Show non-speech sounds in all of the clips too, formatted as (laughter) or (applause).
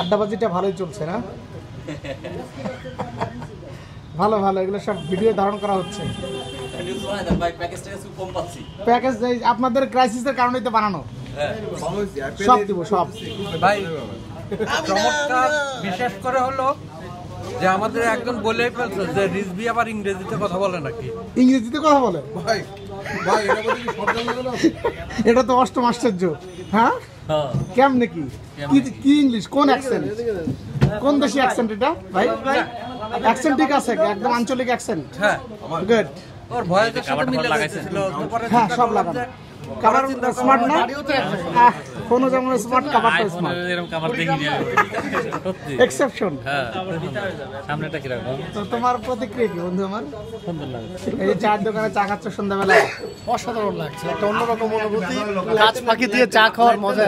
আড্ডাবাজিটা ভালোই চলছে না? ভালো ভালো এগুলো সব ভিডিও ধারণ করা হচ্ছে। প্যাকেজ টাকা খুব কম পাচ্ছি প্যাকেজ আপনাদের ক্রাইসিসের কারণেই তো বানানো। সব দিব সব। ভাই চমৎকার। বিশেষ করে হলো যে আমাদের একজন বলেই ফেলছে যে রিজবি আবার ইংরেজিতে কথা বলে নাকি। ইংরেজিতে কথা বলে? ভাই ভাই এটা তো অষ্টম আশ্চর্য। হ্যাঁ? কেমনে কি? কি- কি? ইংলিশ কোন অ্যাকসেন্ট কোন দেশি অ্যাকসেন্ট এটা? ভাই? অ্যাকসেন্ট ঠিক আছে একদম আঞ্চলিক অ্যাকসেন্ট হ্যাঁ গুড ওর ভয়েসের সাথে মিলে গেছে। হ্যাঁ সব লাগানো। যে কাবার স্মার্ট না? আহ, যেমন স্মার্ট কাবারটা স্মার্ট এরকম কামার দেখিনি আমি এক্সেপশন হ্যাঁ। সামনেটা কীরকম? তো তোমার প্রতিক্রিয়া কি বন্ধু আমার? সুন্দর লাগে এই চার দোকানে চা খাচ্ছ সন্ধ্যাবেলায়? অসাধারণ লাগছে। একটা অন্যরকম অনুভূতি। কাজ ফাঁকি দিয়ে চা খাওয়ার মজা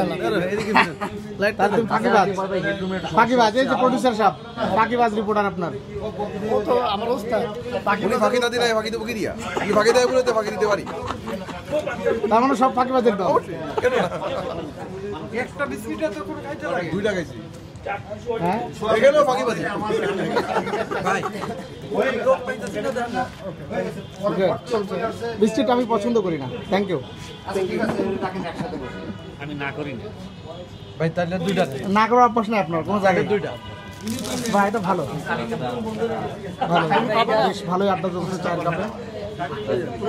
তার তুমি ফাঁকিবাজ ফাঁকিবাজ এই যে প্রডিউসার সাহেব ফাঁকিবাজ রিপোর্টার আপনার। ও তো আমার ওস্তাদ। উনি ফাঁকি দাদি নাই ফাঁকি দেবো কি দিয়া? ফাঁকি দেয় বলে তো ফাঁকি দিতে পারি। তার মানে সব ফাঁকিবাজের দল। একটা বিস্কিট এত করে খাইতে লাগে। দুইটা খাইছি। হ্যাঁ? এখানেও ফাঁকি ভাই। বিস্কিট আমি পছন্দ করি না। থ্যাংক ইউ আমি না করি না। ভাই তাহলে দুইটা না করার অভ্যাস নাই আপনার কোনো জায়গায় দুইটা। ভাই এটা ভালো। ভালো। বেশ ভালোই আড্ডা চলছে চায়ের কাপে।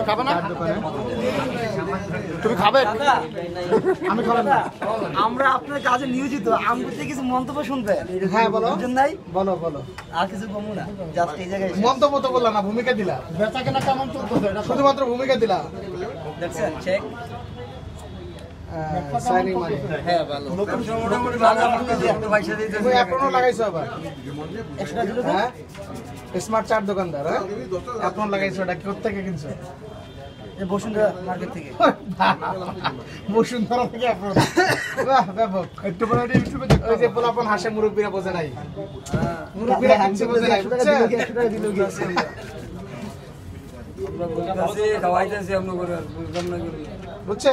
খাবে না? দোকানে। তুমি খাবে? আমি খাবেন না। আমরা আপনার কাজে নিয়োজিত আমগুতে কিছু মন্তব্য শুনতে হ্যাঁ বলো। নাই বলো বলো। আর কিছু কমু না জাস্ট এই জায়গায় মন্তব্য তো বললাম না ভূমিকা দিলা। বেচা কেনা কেমন চলতেছে এটা শুধুমাত্র ভূমিকা দিলা। দেখছেন চেক মানে। হ্যাঁ আবার? হ্যাঁ? স্মার্ট চার দোকানদার হ্যাঁ? অ্যাপ্রন লাগাইছো এটা? কোথেকে কিনছো? বসুন্ধরা মার্কেট থেকে। (laughs) বসুন্ধরা থেকে অ্যাপ্রন বাহ ব্যাপক। একটু পরে ওই যে পোলাপন হাসে মুরব্বীরা বোঝে নাই। মুরব্বীরা কিনছে বোঝে নাই। বুঝছে